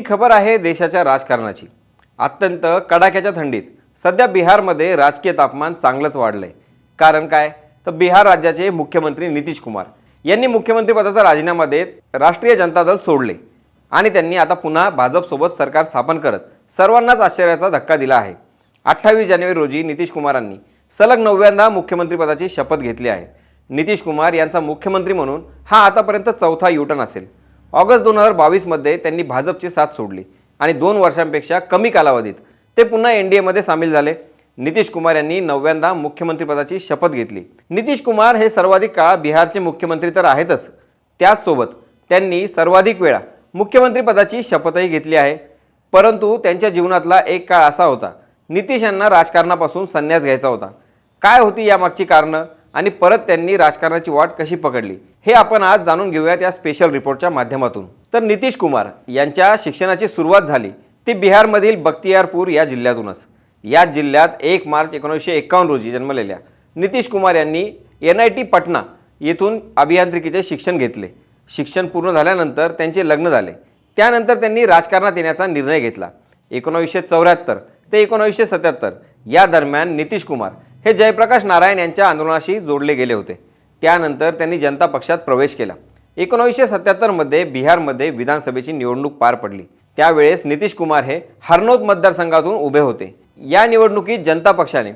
ही खबर आहे देशाच्या राजकारणाची. अत्यंत कडाक्याच्या थंडीत. सध्या बिहारमध्ये राजकीय तापमान चांगलंच वाढलंय. कारण काय? तर बिहार राज्याचे मुख्यमंत्री नितीश कुमार यांनी मुख्यमंत्रीपदाचा राजीनामा देत राष्ट्रीय जनता दल सोडले. आणि त्यांनी आता पुन्हा भाजपसोबत सरकार स्थापन करत सर्वांनाच आश्चर्याचा धक्का दिला आहे. अठ्ठावीस जानेवारी रोजी नितीश कुमारांनी सलग नवव्यांदा मुख्यमंत्रीपदाची शपथ घेतली आहे. नितीश कुमार यांचा मुख्यमंत्री म्हणून हा आतापर्यंत चौथा युटर्न असेल. ऑगस्ट दोन हजार बावीसमध्ये त्यांनी भाजपची साथ सोडली आणि दोन वर्षांपेक्षा कमी कालावधीत ते पुन्हा एन डी एमध्ये सामील झाले. नितीश कुमार यांनी नवव्यांदा मुख्यमंत्रीपदाची शपथ घेतली. नितीश कुमार हे सर्वाधिक काळ बिहारचे मुख्यमंत्री तर आहेतच. त्याचसोबत त्यांनी सर्वाधिक वेळा मुख्यमंत्रीपदाची शपथही घेतली आहे. परंतु त्यांच्या जीवनातला एक काळ असा होता. नितीश यांना राजकारणापासून संन्यास घ्यायचा होता. काय होती यामागची कारणं आणि परत त्यांनी राजकारणाची वाट कशी पकडली? हे आपण आज जाणून घेऊयात या स्पेशल रिपोर्टच्या माध्यमातून. तर नितीश कुमार यांच्या शिक्षणाची सुरुवात झाली ती बिहारमधील बख्तियारपूर या जिल्ह्यातूनच. या जिल्ह्यात एक मार्च एकोणीसशे एकावन्न रोजी जन्मलेल्या नितीश कुमार यांनी एन आय टी पटना येथून अभियांत्रिकीचे शिक्षण घेतले. शिक्षण पूर्ण झाल्यानंतर त्यांचे लग्न झाले. त्यानंतर त्यांनी राजकारणात येण्याचा निर्णय घेतला. एकोणावीसशे चौऱ्याहत्तर ते एकोणावीसशे सत्याहत्तर या दरम्यान नितीश कुमार हे जयप्रकाश नारायण यांच्या आंदोलनाशी जोडले गेले होते. त्यानंतर त्यांनी जनता पक्षात प्रवेश केला. एकोणावीसशे सत्याहत्तरमध्ये बिहारमध्ये विधानसभेची निवडणूक पार पडली. त्यावेळेस नितीश कुमार हे हरनोत मतदारसंघातून उभे होते. या निवडणुकीत जनता पक्षाने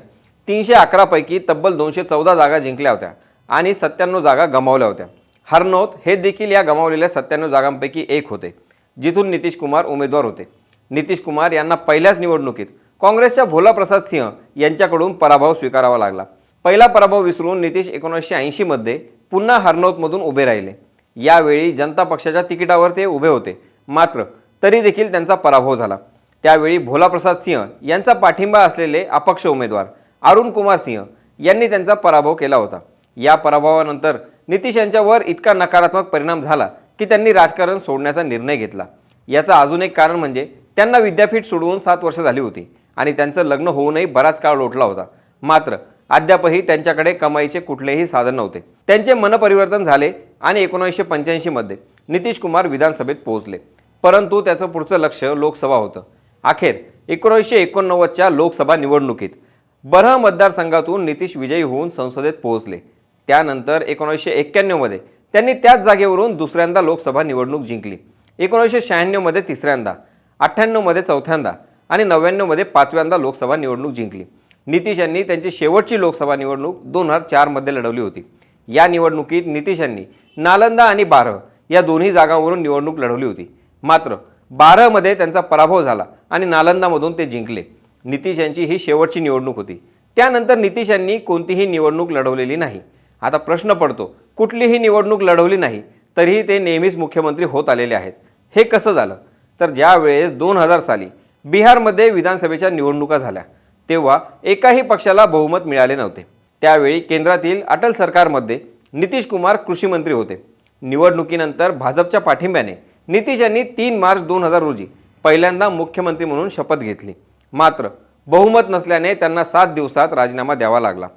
तीनशे अकरापैकी तब्बल दोनशे चौदा जागा जिंकल्या होत्या आणि सत्त्याण्णव जागा गमावल्या होत्या. हरनोत हे देखील या गमावलेल्या सत्त्याण्णव जागांपैकी एक होते जिथून नितीश कुमार उमेदवार होते. नितीश कुमार यांना पहिल्याच निवडणुकीत काँग्रेसच्या भोला प्रसाद सिंह यांच्याकडून पराभव स्वीकारावा लागला. पहिला पराभव विसरून नितीश एकोणीसशे ऐंशीमध्ये पुन्हा हरनौतमधून उभे राहिले. यावेळी जनता पक्षाच्या तिकिटावर ते उभे होते. मात्र तरी देखील त्यांचा पराभव झाला. त्यावेळी भोलाप्रसाद सिंह यांचा पाठिंबा असलेले अपक्ष उमेदवार अरुण कुमार सिंह यांनी त्यांचा पराभव केला होता. या पराभवानंतर नितीश यांच्यावर इतका नकारात्मक परिणाम झाला की त्यांनी राजकारण सोडण्याचा निर्णय घेतला. याचं अजून एक कारण म्हणजे त्यांना विद्यापीठ सोडवून सात वर्ष झाली होती आणि त्यांचं लग्न होऊनही बराच काळ लोटला होता. मात्र अद्यापही त्यांच्याकडे कमाईचे कुठलेही साधन नव्हते. त्यांचे मनपरिवर्तन झाले आणि एकोणीसशे पंच्याऐंशीमध्ये नितीश कुमार विधानसभेत पोहोचले. परंतु त्याचं पुढचं लक्ष लोकसभा होतं. अखेर एकोणीसशे एकोणनव्वदच्या लोकसभा निवडणुकीत बरह मतदारसंघातून नितीश विजयी होऊन संसदेत पोहोचले. त्यानंतर एकोणीसशे एक्क्याण्णवमध्ये त्यांनी त्याच जागेवरून दुसऱ्यांदा लोकसभा निवडणूक जिंकली. एकोणीसशे शहाण्णवमध्ये तिसऱ्यांदा अठ्ठ्याण्णवमध्ये चौथ्यांदा आणि नव्याण्णवमध्ये पाचव्यांदा लोकसभा निवडणूक जिंकली. नितीश यांनी त्यांची शेवटची लोकसभा निवडणूक दोन हजार चारमध्ये लढवली होती. या निवडणुकीत नितीश यांनी नालंदा आणि बारह या दोन्ही जागांवरून निवडणूक लढवली होती. मात्र बारहमध्ये त्यांचा पराभव झाला आणि नालंदामधून ते जिंकले. नितीश यांची ही शेवटची निवडणूक होती. त्यानंतर नितीश यांनी कोणतीही निवडणूक लढवलेली नाही. आता प्रश्न पडतो कुठलीही निवडणूक लढवली नाही तरीही ते नेहमीच मुख्यमंत्री होत आलेले आहेत. हे कसं झालं? तर ज्यावेळेस दोन हजार साली बिहारमध्ये विधानसभेच्या निवडणुका झाल्या. तेव्हा एकाही पक्षाला बहुमत मिळाले नव्हते. त्यावेळी केंद्रातील अटल सरकारमध्ये नितीश कुमार कृषी मंत्री होते. निवडणुकीनंतर भाजपच्या पाठिंब्याने नितीश यांनी तीन मार्च दोन हजार रोजी पहिल्यांदा मुख्यमंत्री म्हणून शपथ घेतली. मात्र बहुमत नसल्याने त्यांना सात दिवसात राजीनामा द्यावा लागला.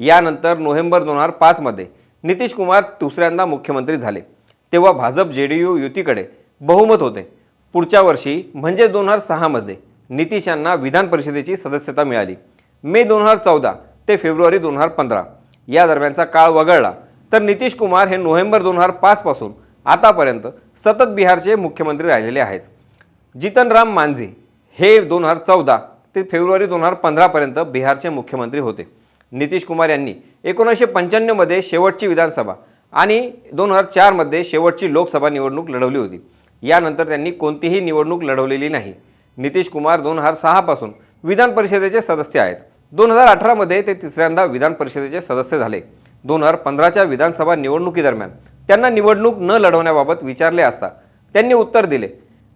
यानंतर नोव्हेंबर दोन हजार पाचमध्ये नितीश कुमार दुसऱ्यांदा मुख्यमंत्री झाले. तेव्हा भाजप जे डी यू युतीकडे बहुमत होते. पुढच्या वर्षी म्हणजे दोन हजार सहामध्ये नितीश यांना विधान परिषदेची सदस्यता मिळाली. मे दोन हजार चौदा ते फेब्रुवारी दोन हजार पंधरा या दरम्यानचा काळ वगळला. तर नितीश कुमार हे नोव्हेंबर दोन हजार पाचपासून आतापर्यंत सतत बिहारचे मुख्यमंत्री राहिलेले आहेत. जितनराम मांझी हे दोन हजार चौदा ते फेब्रुवारी दोन हजार पंधरापर्यंत बिहारचे मुख्यमंत्री होते. नितीश कुमार यांनी एकोणीसशे पंच्याण्णवमध्ये शेवटची विधानसभा आणि दोन हजार चारमध्ये शेवटची लोकसभा निवडणूक लढवली होती. यानंतर त्यांनी कोणतीही निवडणूक लढवलेली नाही. नितीश कुमार दोन हजार सहापासून विधान परिषदेचे सदस्य आहेत. दोन हजार अठरामध्ये ते तिसऱ्यांदा विधान परिषदेचे सदस्य झाले. दोन हजार पंधराच्या विधानसभा निवडणुकीदरम्यान त्यांना निवडणूक न लढवण्याबाबत विचारले असता त्यांनी उत्तर दिले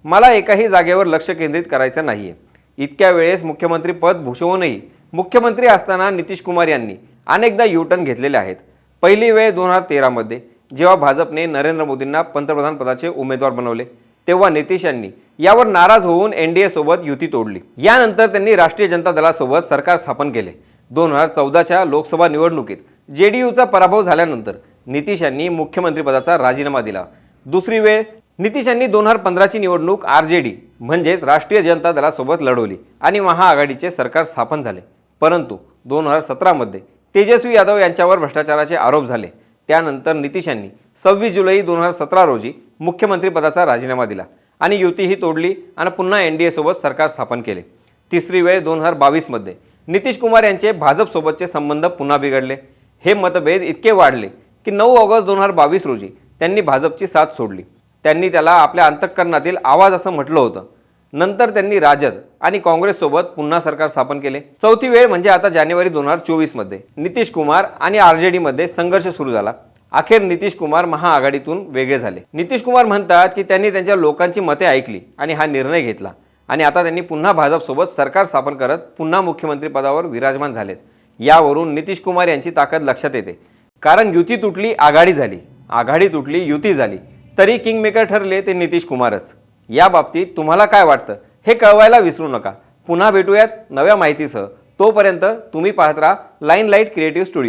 मला एकाही जागेवर लक्ष केंद्रित करायचं नाही आहे इतक्या वेळेस मुख्यमंत्री पद भूषवूनही मुख्यमंत्री असताना नितीश कुमार यांनी अनेकदा युटर्न घेतलेले आहेत. पहिली वेळ दोन हजार तेरामध्ये जेव्हा भाजपने नरेंद्र मोदींना पंतप्रधान पदाचे उमेदवार बनवले तेव्हा नितीश यांनी यावर नाराज होऊन एन डी ए सोबत युती तोडली. यानंतर त्यांनी राष्ट्रीय जनता दलासोबत सरकार स्थापन केले. दोन हजार चौदाच्या लोकसभा निवडणुकीत जे डी यूचा पराभव झाल्यानंतर नितीश यांनी मुख्यमंत्रीपदाचा राजीनामा दिला. दुसरी वेळ नितीश यांनी दोन हजार पंधराची निवडणूक आर जे डी म्हणजेच राष्ट्रीय जनता दलासोबत लढवली आणि महाआघाडीचे सरकार स्थापन झाले. परंतु दोन हजार सतरामध्ये तेजस्वी यादव यांच्यावर भ्रष्टाचाराचे आरोप झाले. त्यानंतर नितीश यांनी सव्वीस जुलै दोन हजार सतरा रोजी मुख्यमंत्रीपदाचा राजीनामा दिला. आणि युतीही तोडली आणि पुन्हा एन डी एसोबत सरकार स्थापन केले. तिसरी वेळ दोन हजार बावीसमध्ये नितीश कुमार यांचे भाजपसोबतचे संबंध पुन्हा बिघडले. हे मतभेद इतके वाढले की नऊ ऑगस्ट दोन हजार बावीस रोजी त्यांनी भाजपची साथ सोडली. त्यांनी त्याला आपल्या अंतःकरणातील आवाज असं म्हटलं होतं. नंतर त्यांनी राजद आणि काँग्रेससोबत पुन्हा सरकार स्थापन केले. चौथी वेळ म्हणजे आता जानेवारी दोन हजार चोवीसमध्ये नितीश कुमार आणि आर जे डीमध्ये संघर्ष सुरू झाला. अखेर नितीश कुमार महाआघाडीतून वेगळे झाले. नितीश कुमार म्हणतात की त्यांनी त्यांच्या लोकांची मते ऐकली आणि हा निर्णय घेतला. आणि आता त्यांनी पुन्हा भाजपसोबत सरकार स्थापन करत पुन्हा मुख्यमंत्रीपदावर विराजमान झालेत. यावरून नितीश कुमार यांची ताकद लक्षात येते. कारण युती तुटली आघाडी झाली. आघाडी तुटली युती झाली. तरी किंगमेकर ठरले ते नितीश कुमारच. याबाबतीत तुम्हाला काय वाटतं? हे कळवायला विसरू नका. पुन्हा भेटूयात नव्या माहितीसह. तोपर्यंत तुम्ही पाहत राहा लाईन लाइट क्रिएटिव्ह स्टुडिओ.